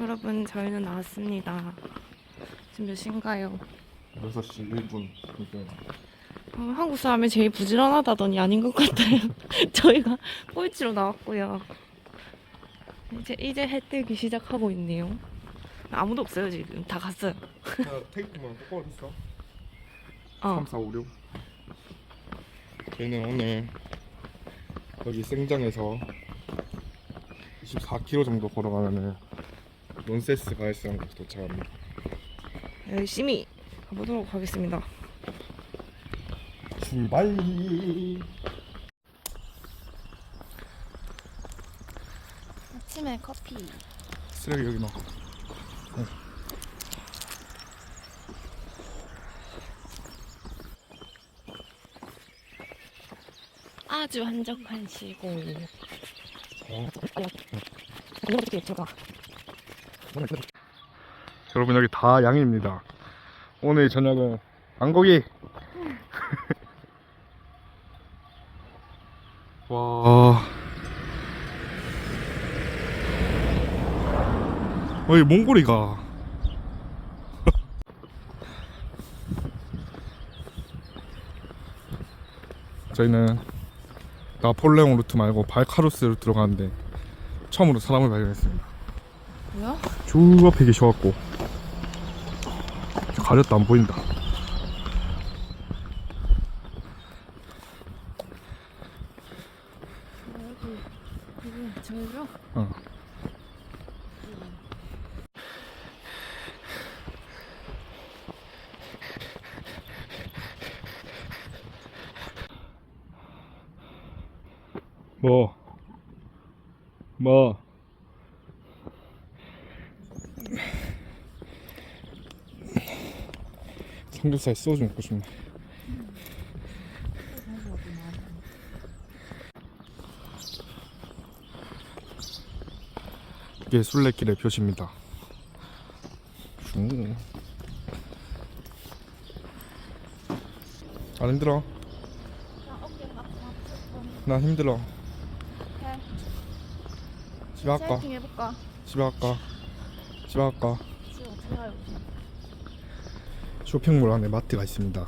여러분 저희는 나왔습니다. 지금 몇 시인가요? 6시 1분 어, 한국 사람이 제일 부지런하다더니 아닌 것 같아요. 저희가 꼴찌로 나왔고요. 이제 이제 해 뜨기 시작하고 있네요. 아무도 없어요 지금 다 갔어요. 자 테이프만 똑바로 했어 어 3, 4, 5, 6 저희는 오늘 여기 생장에서 24km 정도 걸어가면은 논세스 바이스한 곳에 도착합니다 열심히 가보도록 하겠습니다. 출발 아침에 커피. 쓰레기 여기 넣어 아주 한적한 시골. 어. 어떻게 들어가? 여러분 여기 다 양입니다. 오늘 저녁은 안고기. 와. 어이 몽골이가. 저희는 나폴레옹 루트 말고 발카루스 루트로 가는데 처음으로 사람을 발견했습니다 뭐야? 쭉 앞에 계셔갖고 가렸다 안 보인다? 어. 뭐? 뭐? 삼겹살 소주 먹고 싶네. 이게 순례길의 표시입니다. 슝. 안 힘들어? 나 힘들어. 집에 갈까? 해볼까? 집에 갈까? 집에 갈까? 지금 어떻게 가요? 쇼핑몰 안에 마트가 있습니다.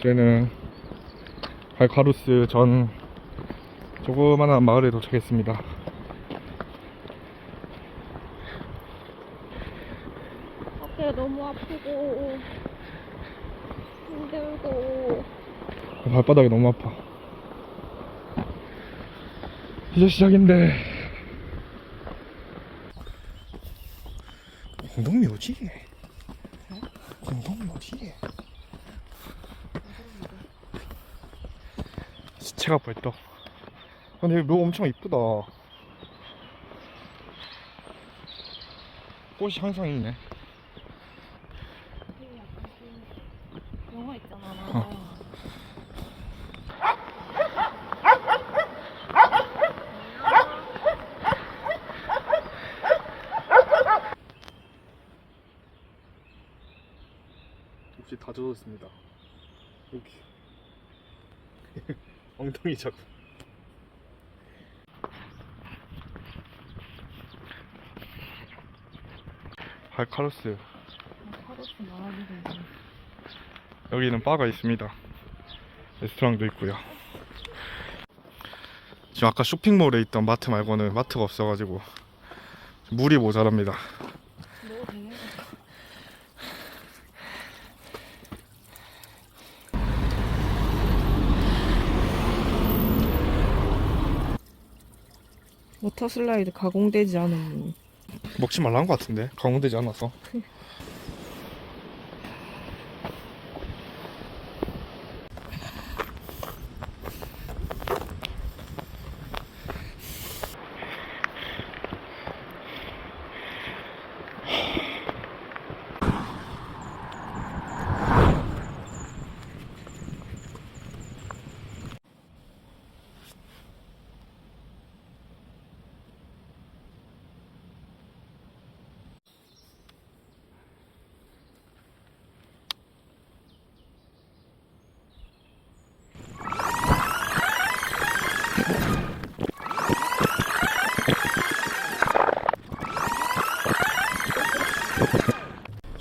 저희는 발카루스 전 조그만한 마을에 도착했습니다. 어깨 너무 아프고 힘들고 발바닥이 너무 아파. 이제 시작인데. 공동미 오지? 공동미 오지? 시체가 벌떡. 근데 여기 묘 엄청 이쁘다. 꽃이 항상 있네. 영화 있잖아 어. 혹시 다 젖었습니다. 여기 엉덩이 자국. 발카로스 여기는 바가 있습니다. 레스토랑도 있고요. 지금 아까 쇼핑몰에 있던 마트 말고는 마트가 없어가지고 물이 모자랍니다. 뭐 되는 워터 슬라이드 가공되지 않은 먹지 말라는 것 같은데 가공되지 않아서.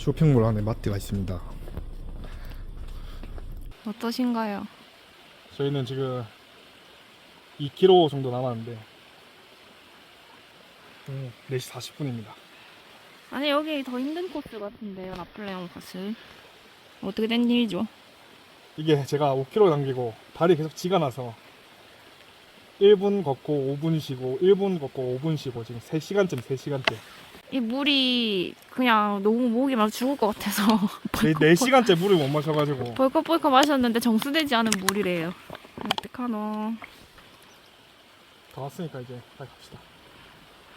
쇼핑몰 안에 마트가 있습니다. 어떠신가요? 저희는 지금 2km 정도 남았는데 음, 4시 40분입니다. 아니 여기 더 힘든 코스 같은데요 나폴레옹 코스 어떻게 된 일이죠? 이게 제가 5km 남기고 발이 계속 지가 나서 1분 걷고 5분 쉬고 1분 걷고 5분 쉬고 지금 3시간쯤 3시간째. 이 물이 그냥 너무 목이 막 죽을 것 같아서. 4시간째 물을 못 마셔가지고. 벌컥벌컥 마셨는데 정수되지 않은 물이래요. 어떡하노. 다 왔으니까 이제 빨리 갑시다.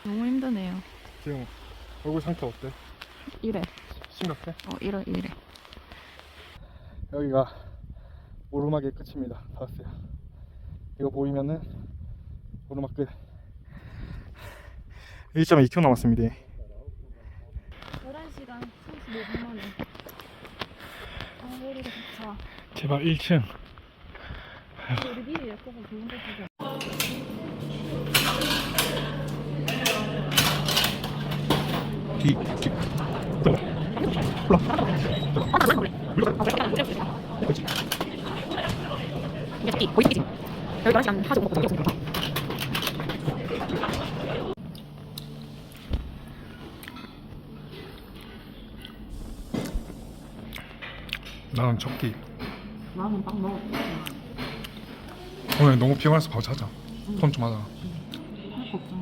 너무 힘드네요. 지금 얼굴 상태 어때? 이래. 심각해? 어 이래 이래. 여기가 오르막의 끝입니다. 다 왔어요. 이거 보이면은 오르막 끝 1.2km 남았습니다. 11시간 35분 만에 아 머리가 좋다. 제발 1층. 우리 미리 예뻐서 좋은 데 주자. 뒤, 뒤. 이게 새끼 보이지? 여기 11시간 하지 못하고 저기 없으니까 나는 적기 나는 빵 먹어 오늘 너무 피곤해서 바로 자자. 폰좀 하자. 걱정